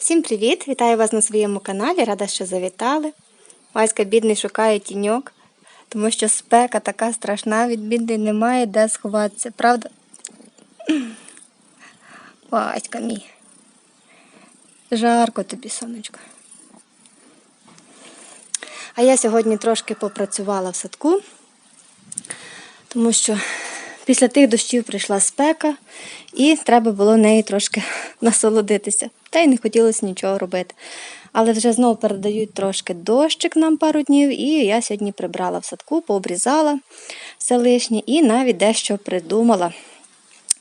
Всім привіт! Вітаю вас на своєму каналі. Рада, що завітали. Васька бідний шукає тіньок, тому що спека така страшна, від біди немає де сховатися, правда? Васька мій. Жарко тобі, сонечко. А я сьогодні трошки попрацювала в садку, тому що після тих дощів прийшла спека, і треба було неї трошки насолодитися. Та й не хотілося нічого робити. Але вже знову передають трошки дощик нам пару днів, і я сьогодні прибрала в садку, пообрізала все лишнє і навіть дещо придумала.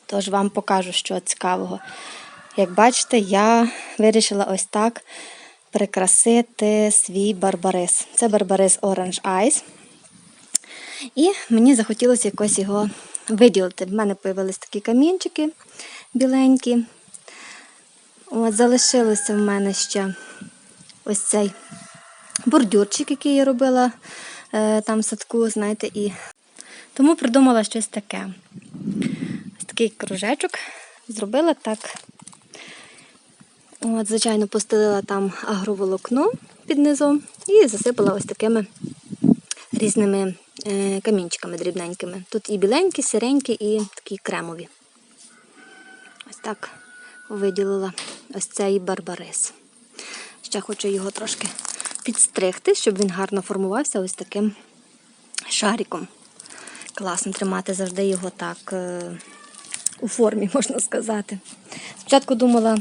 Тож вам покажу, що цікавого. Як бачите, я вирішила ось так прикрасити свій барбарис. Це барбарис Orange Eyes. І мені захотілося якось його виділити. В мене з'явились такі камінчики біленькі. От, залишилося в мене ще ось цей бордюрчик, який я робила е, там в садку, знаєте, і тому придумала щось таке. Ось такий кружечок. Зробила так. От, звичайно, постелила там агроволокно під низом і засипала ось такими різними е, камінчиками дрібненькими. Тут і біленькі, сиренькі, і такі кремові. Ось так виділила ось цей барбарис. Ще хочу його трошки підстригти, щоб він гарно формувався ось таким шариком. Класно тримати завжди його так е, у формі, можна сказати. Спочатку думала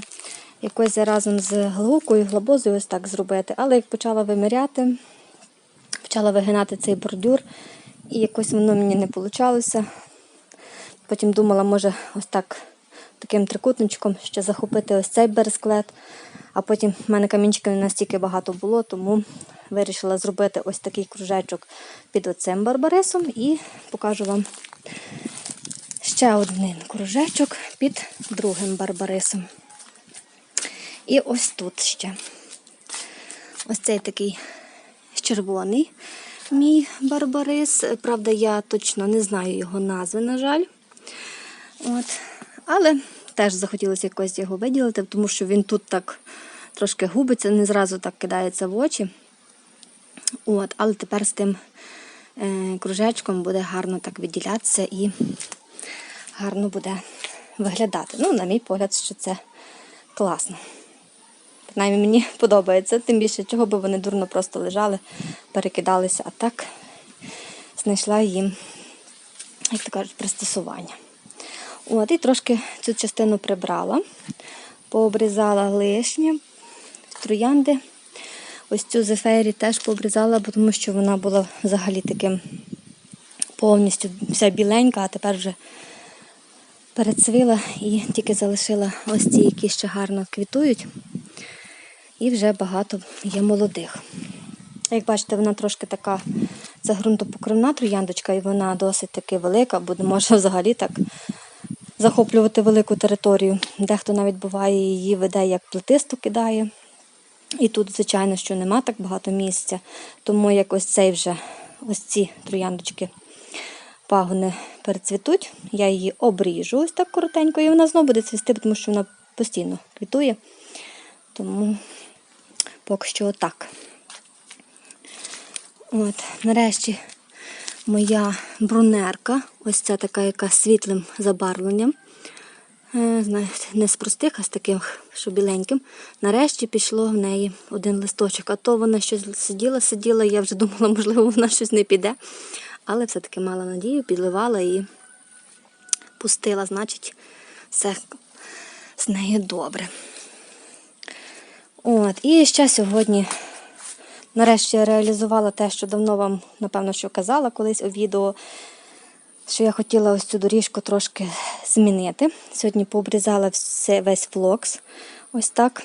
якось разом з глукою, глобозою ось так зробити, але як почала виміряти, почала вигинати цей бордюр, і якось воно мені не вийшло. Потім думала, може, ось так таким трикутничком ще захопити ось цей бересклет. А потім в мене камінчиків настільки багато було, тому вирішила зробити ось такий кружечок під оцим барбарисом і покажу вам ще один кружечок під другим барбарисом. І ось тут ще. Ось цей такий червоний мій барбарис. Правда, я точно не знаю його назви, на жаль. От. Але теж захотілося якось його виділити, тому що він тут так трошки губиться, не зразу так кидається в очі. От, Але тепер з тим е, кружечком буде гарно так виділятися і гарно буде виглядати. Ну, на мій погляд, що це класно. Принаймні мені подобається, тим більше, чого би вони дурно просто лежали, перекидалися, а так знайшла їм, як то кажуть, пристосування. От, І трошки цю частину прибрала, пообрізала лишнє, троянди. Ось цю зефері теж пообрізала, бо тому що вона була взагалі таким повністю вся біленька, а тепер вже перецвіла і тільки залишила ось ці, які ще гарно квітують. І вже багато є молодих. Як бачите, вона трошки така, це ґрунтопокривна трояндочка, і вона досить таки велика, бо може взагалі так захоплювати велику територію. Дехто навіть буває її веде, як плетисту кидає. І тут, звичайно, що нема так багато місця. Тому як ось цей вже ось ці трояндочки пагони перецвітуть, я її обріжу ось так коротенько, і вона знову буде цвісти, тому що вона постійно квітує. Тому поки що отак. От, нарешті моя брунерка. Ось ця така, яка світлим забарвленням. Е, не з простих, а з таким, що біленьким. Нарешті пішло в неї один листочок. А то вона щось сиділа, сиділа, я вже думала, можливо, вона щось не піде. Але все-таки мала надію, підливала і пустила, значить, все з нею добре. От, І ще сьогодні Нарешті я реалізувала те, що давно вам, напевно, що казала колись у відео, що я хотіла ось цю доріжку трошки змінити. Сьогодні пообрізала весь флокс. Ось так.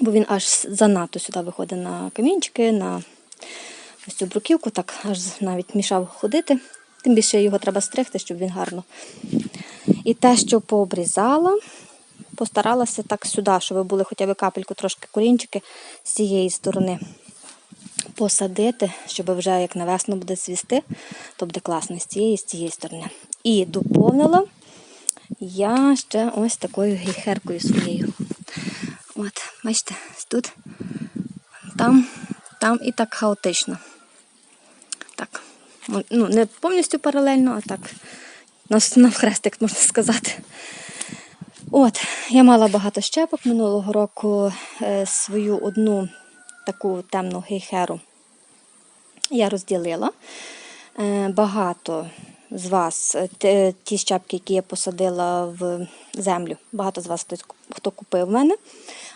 Бо він аж занадто сюди виходить на камінчики, на ось цю бруківку, так аж навіть мішав ходити. Тим більше його треба стригти, щоб він гарно. І те, що пообрізала, постаралася так сюди, щоб були хоча б капельку трошки корінчики з цієї сторони посадити, щоб вже як на весну буде цвісти, то буде класно з цієї з цієї сторони. І доповнила я ще ось такою гейхеркою своєю. От, Бачите, тут, там, там і так хаотично. Так, ну, не повністю паралельно, а так нас навхрестик, можна сказати. От, я мала багато щепок минулого року е, свою одну таку темну гейхеру я розділила. Е, Багато з вас, ті щепки, які я посадила в землю, багато з вас хто купив в мене.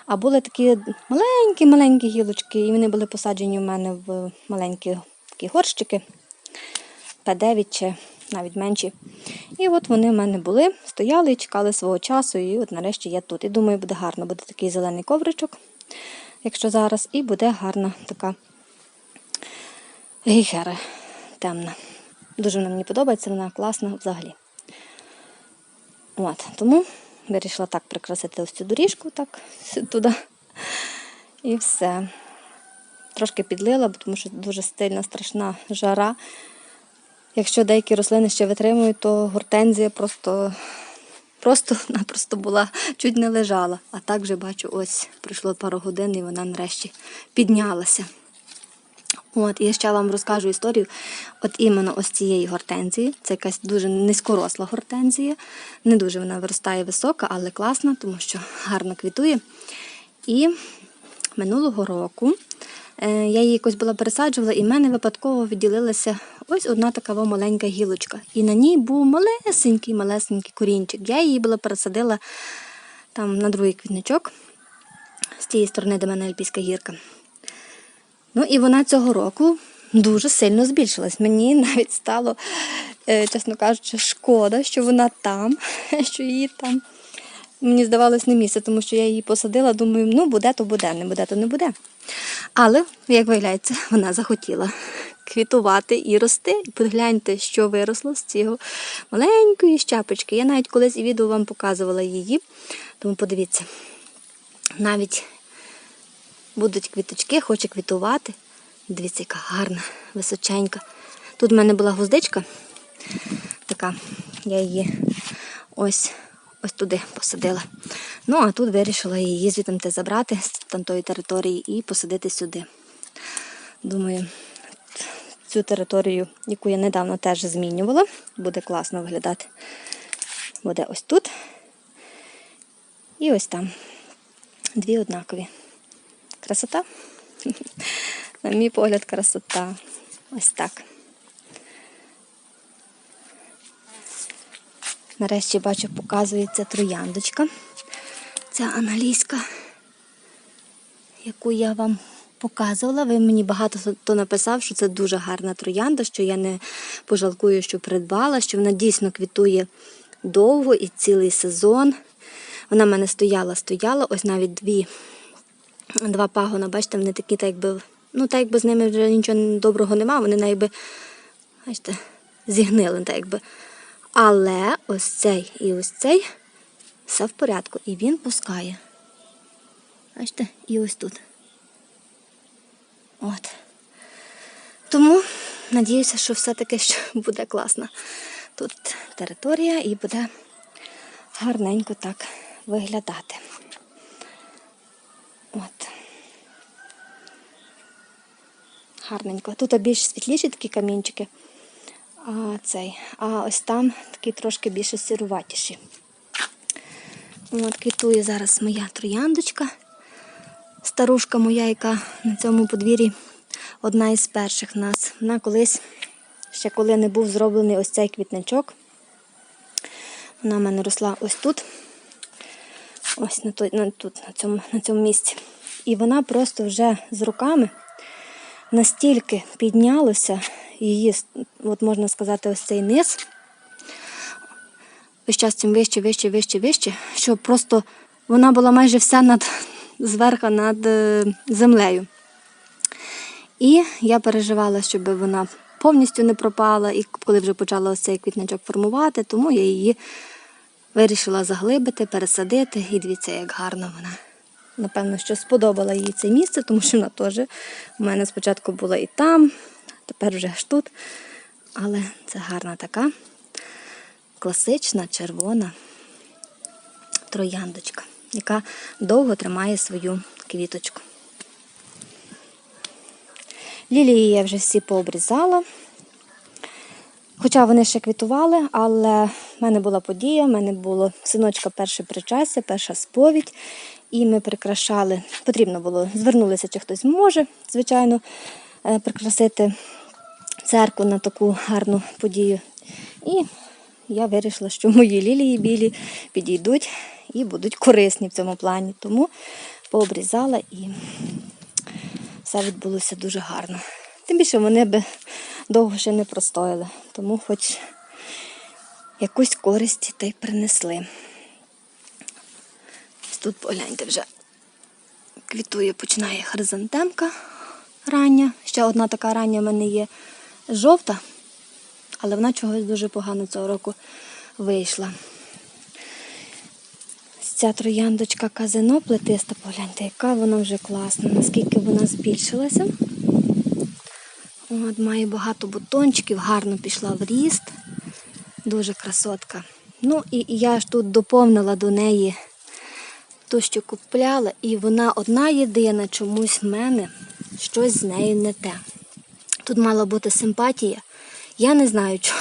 А були такі маленькі-маленькі гілочки, і вони були посаджені в мене в маленькі такі горщики. П9 чи навіть менші. І от вони в мене були, стояли і чекали свого часу, і от нарешті я тут. І думаю, буде гарно, буде такий зелений ковричок, якщо зараз, і буде гарна така гейхера темна. Дуже вона мені подобається, вона класна взагалі. От, тому вирішила так прикрасити ось цю доріжку, так, туди. І все. Трошки підлила, тому що дуже стильна, страшна жара. Якщо деякі рослини ще витримують, то гортензія просто просто-напросто була, чуть не лежала. А так вже бачу, ось пройшло пару годин і вона нарешті піднялася. От, і я ще вам розкажу історію. От іменно ось цієї гортензії. Це якась дуже низькоросла гортензія. Не дуже вона виростає висока, але класна, тому що гарно квітує. І минулого року е, я її якось була пересаджувала, і в мене випадково відділилася ось одна така маленька гілочка. І на ній був малесенький, малесенький корінчик. Я її була пересадила там на другий квітничок з тієї сторони, де мене Альпійська гірка. Ну і вона цього року дуже сильно збільшилась. Мені навіть стало, е, чесно кажучи, шкода, що вона там, що її там. Мені здавалось не місце, тому що я її посадила, думаю, ну буде, то буде, не буде, то не буде. Але, як виявляється, вона захотіла квітувати і рости. І погляньте, що виросло з цього маленької щапочки. Я навіть колись і відео вам показувала її, тому подивіться. Навіть будуть квіточки, хоче квітувати. Дивіться, яка гарна, височенька. Тут в мене була гвоздичка, така, я її ось, ось туди посадила. Ну, а тут вирішила її звідти забрати з тамтої території і посадити сюди. Думаю, цю територію, яку я недавно теж змінювала, буде класно виглядати. Буде ось тут і ось там. Дві однакові. Красота? На мій погляд, красота. Ось так. Нарешті бачу, показується трояндочка. Ця англійська, яку я вам показувала. Ви мені багато хто написав, що це дуже гарна троянда, що я не пожалкую, що придбала, що вона дійсно квітує довго і цілий сезон. Вона в мене стояла, стояла, ось навіть дві два пагона, бачите, вони такі, так якби, ну, так якби з ними вже нічого доброго нема, вони якби, бачите, зігнили, так якби. Але ось цей і ось цей все в порядку. І він пускає. Бачите, і ось тут. От. Тому надіюся, що все-таки буде класна тут територія і буде гарненько так виглядати. От. Гарненько. Тут більш світліші такі камінчики. А цей. А ось там такі трошки більше сіруватіші. От квітує зараз моя трояндочка. Старушка моя, яка на цьому подвір'ї одна із перших нас. Вона колись, ще коли не був зроблений ось цей квітничок. Вона в мене росла ось тут. Ось на, той, на, тут, на, цьому, на цьому місці. І вона просто вже з руками настільки піднялася, її, от можна сказати, ось цей низ, весь час цим вище, вище, вище, вище, що просто вона була майже вся над, зверху над е, землею. І я переживала, щоб вона повністю не пропала, і коли вже почала ось цей квітничок формувати, тому я її вирішила заглибити, пересадити. І дивіться, як гарно вона. Напевно, що сподобала їй це місце, тому що вона теж у мене спочатку була і там, тепер вже аж тут. Але це гарна така класична червона трояндочка, яка довго тримає свою квіточку. Лілії я вже всі пообрізала. Хоча вони ще квітували, але в мене була подія, в мене було синочка перше причастя, перша сповідь, і ми прикрашали. Потрібно було звернулися, чи хтось може, звичайно, е, прикрасити церкву на таку гарну подію. І я вирішила, що мої лілії білі підійдуть і будуть корисні в цьому плані. Тому пообрізала і все відбулося дуже гарно. Тим більше вони би довго ще не простояли, тому хоч якусь користь та й принесли. Ось Тут погляньте вже квітує, починає хризантемка рання. Ще одна така рання в мене є жовта, але вона чогось дуже погано цього року вийшла. Ця трояндочка казино плетиста, погляньте, яка вона вже класна, наскільки вона збільшилася. От, має багато бутончиків, гарно пішла в ріст. Дуже красотка. Ну і я ж тут доповнила до неї ту, що купляла, і вона одна єдина чомусь в мене щось з нею не те. Тут мала бути симпатія. Я не знаю, що,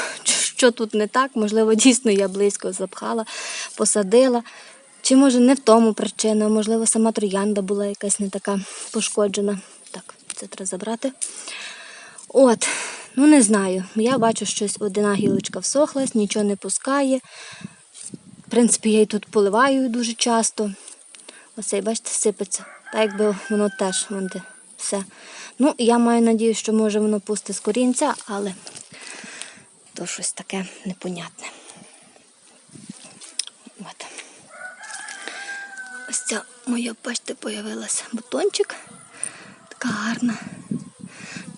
що тут не так. Можливо, дійсно я близько запхала, посадила. Чи може не в тому причина, можливо, сама троянда була якась не така пошкоджена. Так, це треба забрати. От, ну не знаю. Я бачу, щось одна гілочка всохлась, нічого не пускає. В принципі, я її тут поливаю дуже часто. Оцей, бачите, сипеться. Так якби воно теж вон все. Ну, я маю надію, що може воно пусти з корінця, але то щось таке непонятне. Ось ця моя, бачите, появилася бутончик. Така гарна.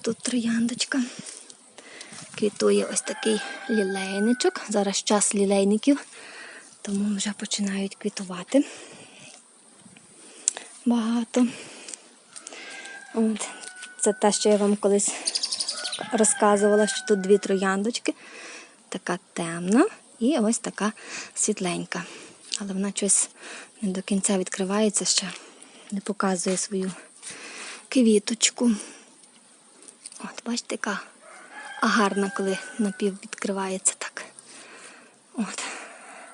Тут трояндочка. Квітує ось такий лілейничок. Зараз час лілейників, тому вже починають квітувати. Багато. От. Це те, що я вам колись розказувала, що тут дві трояндочки. Така темна і ось така світленька. Але вона щось не до кінця відкривається ще, не показує свою квіточку. От, бачите, яка гарна, коли напів відкривається так. От.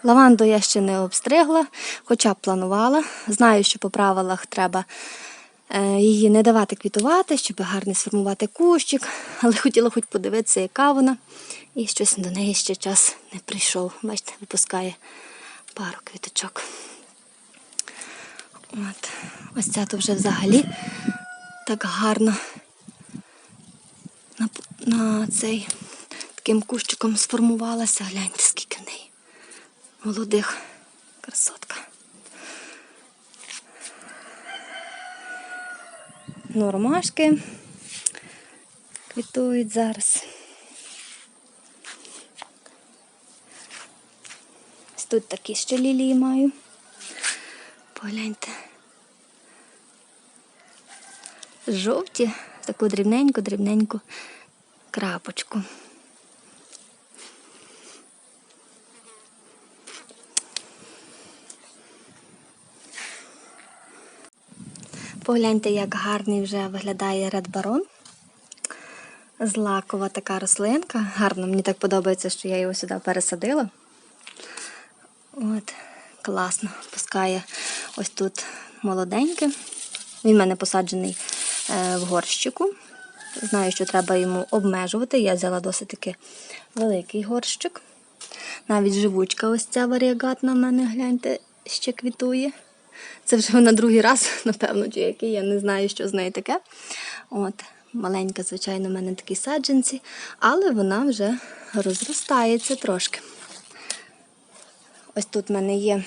Лаванду я ще не обстригла, хоча б планувала. Знаю, що по правилах треба е, її не давати квітувати, щоб гарно сформувати кущик, але хотіла хоч подивитися, яка вона. І щось до неї ще час не прийшов. Бачите, випускає пару квіточок. От. Ось ця то вже взагалі так гарно на, на цей таким кущиком сформувалася. Гляньте, скільки в неї молодих красотка. Ну, ромашки квітують зараз. Тут такі ще лілії маю. Погляньте. Жовті, таку дрібненьку-дрібненьку крапочку. Погляньте, як гарний вже виглядає Baron. Злакова така рослинка. Гарно, мені так подобається, що я його сюди пересадила. От, класно. Пускає ось тут молоденьке. Він в мене посаджений е, в горщику. Знаю, що треба йому обмежувати. Я взяла досить таки великий горщик. Навіть живучка ось ця варіагатна в мене, гляньте, ще квітує. Це вже вона другий раз, напевно, чи який, я не знаю, що з нею таке. От, маленька, звичайно, в мене такі саджанці, але вона вже розростається трошки. Ось тут в мене є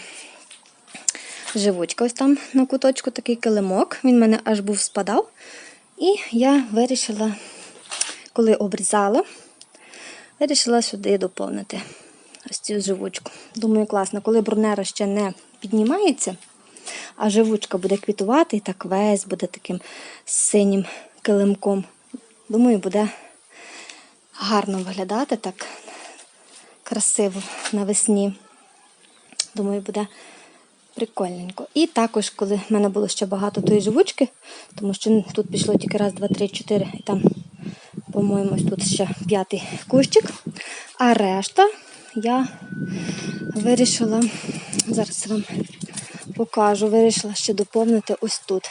живучка, ось там на куточку такий килимок. Він в мене аж був спадав. І я вирішила, коли обрізала, вирішила сюди доповнити ось цю живучку. Думаю, класно, коли брунера ще не піднімається, а живучка буде квітувати, і так весь буде таким синім килимком. Думаю, буде гарно виглядати так красиво навесні. Думаю, буде Прикольненько. І також, коли в мене було ще багато тої живучки, тому що тут пішло тільки раз, два, три, чотири, і там, по-моєму, тут ще п'ятий кущик. А решта я вирішила, зараз вам покажу, вирішила ще доповнити ось тут.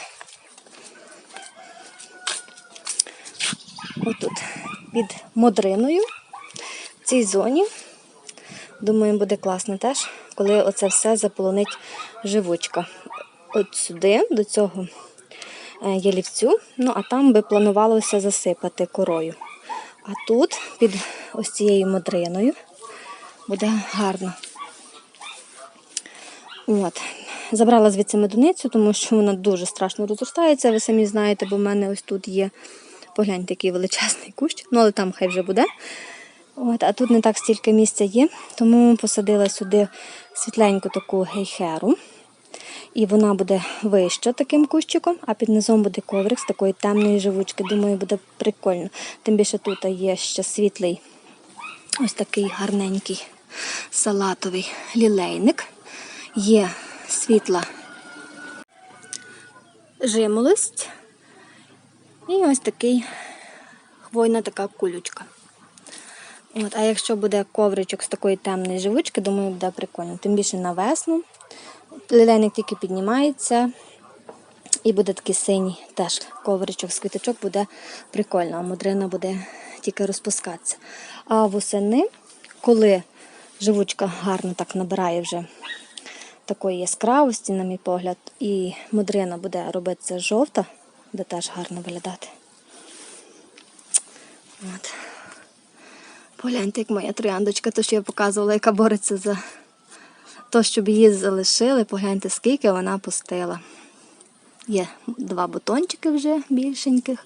Отут, під модриною, в цій зоні. Думаю, буде класно теж, коли оце все заполонить живучка. От сюди, до цього е, ялівцю, ну а там би планувалося засипати корою. А тут, під ось цією модриною, буде гарно. От. Забрала звідси медуницю, тому що вона дуже страшно розростається. Ви самі знаєте, бо в мене ось тут є, погляньте, який величезний кущ, ну але там хай вже буде. От, а тут не так стільки місця є, тому посадила сюди світленьку таку гейхеру. І вона буде вища таким кущиком, а під низом буде коврик з такої темної живучки. Думаю, буде прикольно. Тим більше тут є ще світлий, ось такий гарненький салатовий лілейник. Є світла жимолость. І ось такий хвойна така кулючка. От, а якщо буде ковричок з такої темної живучки, думаю, буде прикольно. Тим більше на весну. Лілейник тільки піднімається. І буде такий синій теж ковричок з квіточок буде прикольно, а мудрина буде тільки розпускатися. А восени, коли живучка гарно так набирає вже такої яскравості, на мій погляд, і мудрина буде робитися жовта, буде теж гарно виглядати. От. Погляньте, як моя трояндочка, то що я показувала, яка бореться за те, щоб її залишили. Погляньте, скільки вона пустила. Є два бутончики вже більшеньких.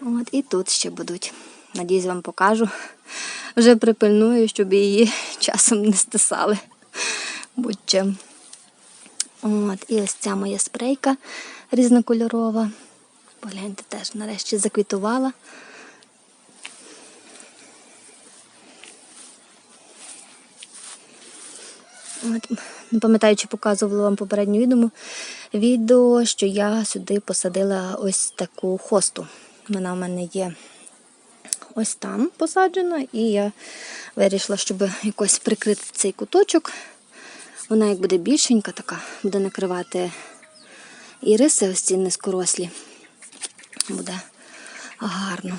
От, і тут ще будуть. Надіюсь, вам покажу. Вже припильную, щоб її часом не стисали. Будь-чим. От, і ось ця моя спрейка різнокольорова. Погляньте, теж нарешті заквітувала. Не пам'ятаю, чи показувала вам попереднє відео, відео, що я сюди посадила ось таку хосту. Вона в мене є ось там посаджена, і я вирішила, щоб якось прикрити цей куточок. Вона як буде більшенька, така, буде накривати іриси, ось ці низкорослі. Буде гарно.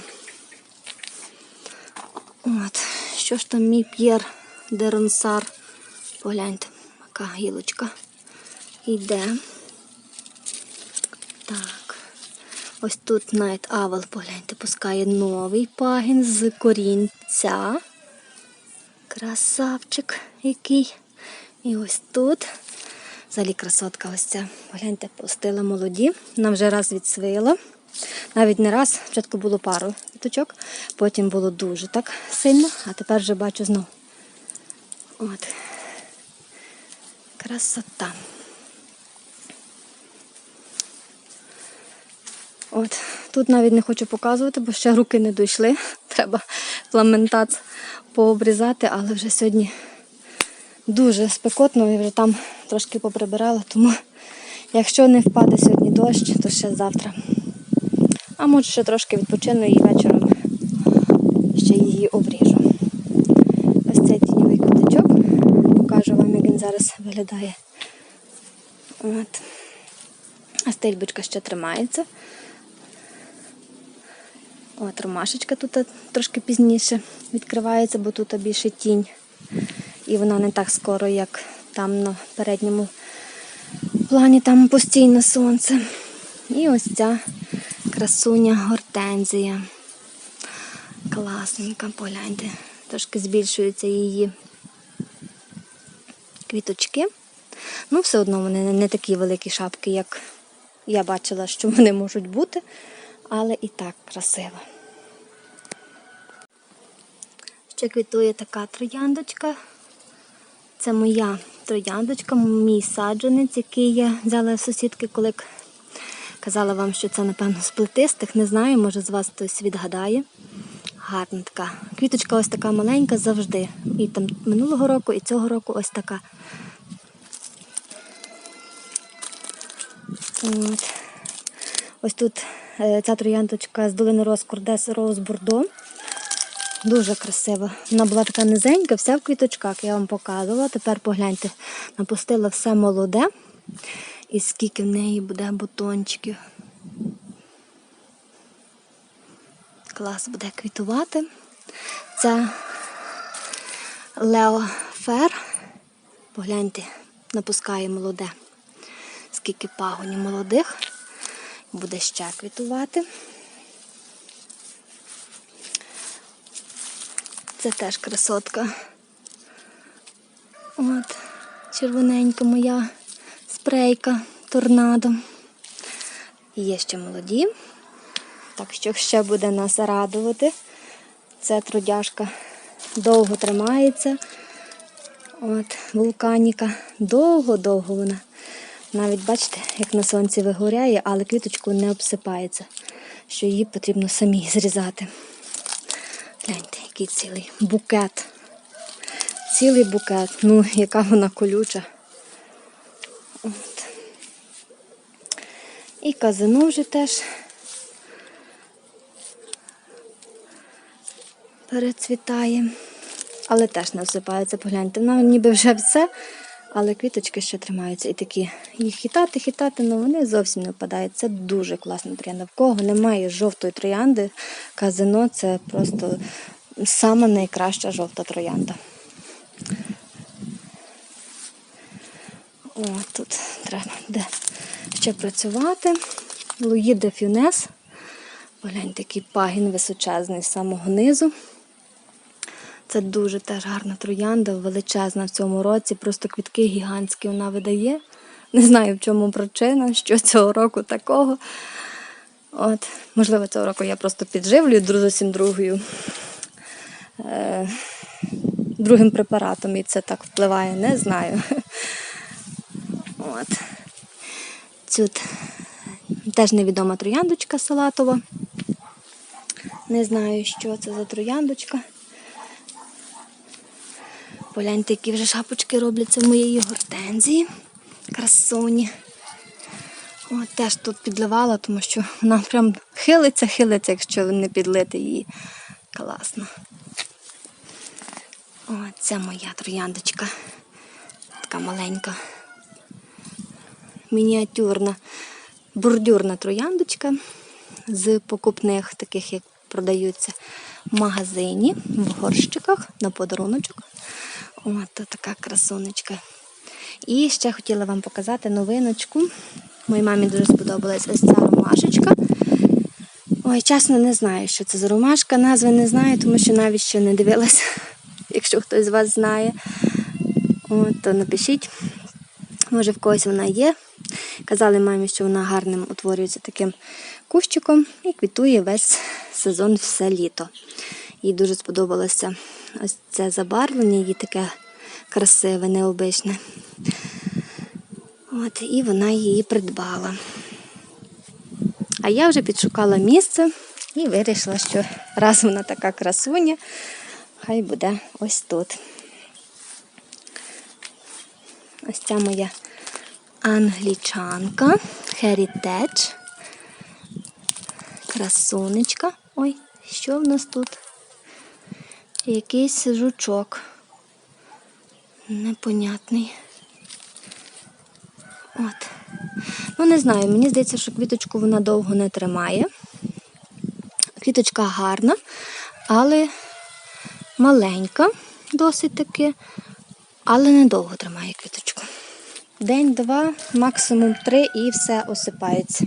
От, що ж там мій П'єр Деронсар? Погляньте, яка гілочка йде. Так. Ось тут Night Owl, погляньте, пускає новий пагін з корінця. Красавчик який. І ось тут. Взагалі красотка ось ця. Погляньте, пустила молоді. Вона вже раз відсвила. Навіть не раз, спочатку було пару діточок, потім було дуже так сильно, а тепер вже бачу знову. От. Красота. От, тут навіть не хочу показувати, бо ще руки не дійшли. Треба пламентац пообрізати, але вже сьогодні дуже спекотно і вже там трошки поприбирала, тому якщо не впаде сьогодні дощ, то ще завтра. А може ще трошки відпочину і вечором ще її обріжу. Ось цей тіньовий куточок. Покажу вам, як він зараз виглядає. От. А стильбочка ще тримається. От ромашечка тут трошки пізніше відкривається, бо тут більше тінь. І вона не так скоро, як там на передньому плані, там постійно сонце. І ось ця красуня гортензія. Класненька, погляньте. Трошки збільшуються її квіточки. Ну, все одно вони не такі великі шапки, як я бачила, що вони можуть бути, але і так красиво. Ще квітує така трояндочка. Це моя трояндочка, мій саджанець, який я взяла в сусідки, коли казала вам, що це, напевно, з плетистих. Не знаю, може з вас хтось відгадає. Гарна така. Квіточка ось така маленька завжди. І там минулого року, і цього року ось така. От. Ось тут е, ця трояндочка з долини Роз Кордес Роуз Бордо. Дуже красива. Вона була така низенька, вся в квіточках, я вам показувала. Тепер погляньте, напустила все молоде. І скільки в неї буде бутончиків. Клас буде квітувати. Це Лео Фер. Погляньте, напускає молоде. Скільки пагонів молодих. Буде ще квітувати. Це теж красотка. От, червоненька моя спрейка торнадо. Є ще молоді. Так що ще буде нас радувати. Це трудяшка довго тримається. От, вулканіка. Довго-довго вона. Навіть бачите, як на сонці вигоряє, але квіточку не обсипається, що її потрібно самі зрізати. Гляньте, який цілий букет. Цілий букет. Ну, яка вона колюча. От. І казино вже теж перецвітає. Але теж не всипається, погляньте. Вона ніби вже все, але квіточки ще тримаються. І такі їх хитати, хитати, але вони зовсім не впадають. Це дуже класна троянда. В кого немає жовтої троянди, казино це просто сама найкраща жовта троянда. О, тут треба де ще працювати. Луї де Фюнес. Погляньте, який пагін височезний з самого низу. Це дуже теж гарна троянда, величезна в цьому році. Просто квітки гігантські вона видає. Не знаю, в чому причина, що цього року такого. От, Можливо, цього року я просто підживлюю зовсім другою, е, другим препаратом, і це так впливає, не знаю. От. Тут теж невідома трояндочка салатова. Не знаю, що це за трояндочка. Погляньте, які вже шапочки робляться моєї гортензії. Красуні. От теж тут підливала, тому що вона прям хилиться, хилиться, якщо не підлити її. Класно. О, це моя трояндочка. Така маленька. Мініатюрна, бордюрна трояндочка з покупних, таких, як продаються в магазині, в горщиках на подаруночок. От така красунечка. І ще хотіла вам показати новиночку. Моїй мамі дуже сподобалась ось ця ромашечка. Ой, чесно, не знаю, що це за ромашка. Назви не знаю, тому що навіть ще не дивилася. Якщо хтось з вас знає, От, то напишіть. Може, в когось вона є. Казали мамі, що вона гарним утворюється таким кущиком і квітує весь сезон все літо. Їй дуже сподобалося ось це забарвлення, її таке красиве, необичне. От, і вона її придбала. А я вже підшукала місце і вирішила, що раз вона така красуня, хай буде ось тут. Ось ця моя англічанка, Heritage. Красунечка. Ой, що в нас тут? Якийсь жучок. Непонятний. От. Ну, не знаю, мені здається, що квіточку вона довго не тримає. Квіточка гарна, але маленька, досить таки, але недовго тримає квіточку. День-два, максимум три і все осипається.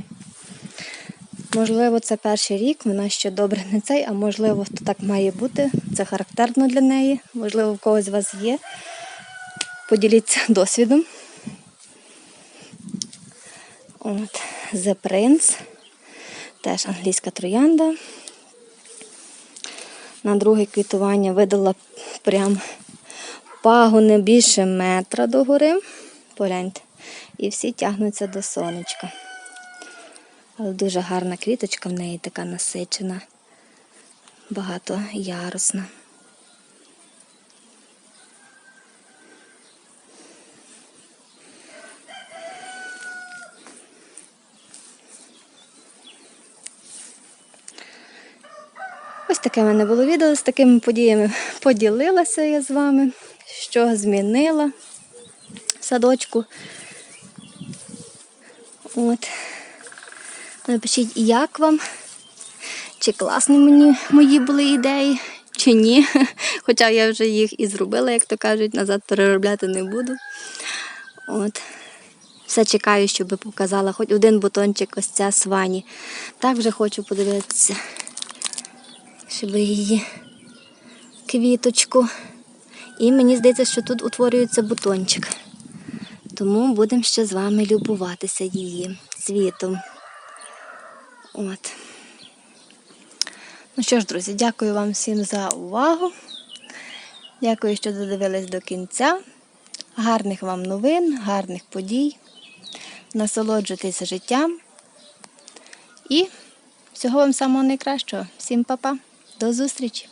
Можливо, це перший рік, вона ще добре не цей, а можливо, то так має бути. Це характерно для неї. Можливо, в когось з вас є. Поділіться досвідом. От, The Prince. Теж англійська троянда. На друге квітування видала прям пагони більше метра догори. Погляньте. І всі тягнуться до сонечка. Але дуже гарна квіточка в неї така насичена, багатоярусна. Ось таке в мене було відео, з такими подіями поділилася я з вами, що змінила в садочку. От. Напишіть, як вам, чи класні мені мої були ідеї, чи ні. Хоча я вже їх і зробила, як то кажуть, назад переробляти не буду. От. Все чекаю, щоб показала хоч один бутончик ось ця свані. Так вже хочу подивитися, щоб її квіточку. І мені здається, що тут утворюється бутончик. Тому будемо ще з вами любуватися її цвітом. От. Ну що ж, друзі, дякую вам всім за увагу. Дякую, що додивились до кінця. Гарних вам новин, гарних подій. Насолоджуйтеся життям. І всього вам самого найкращого. Всім па-па. До зустрічі!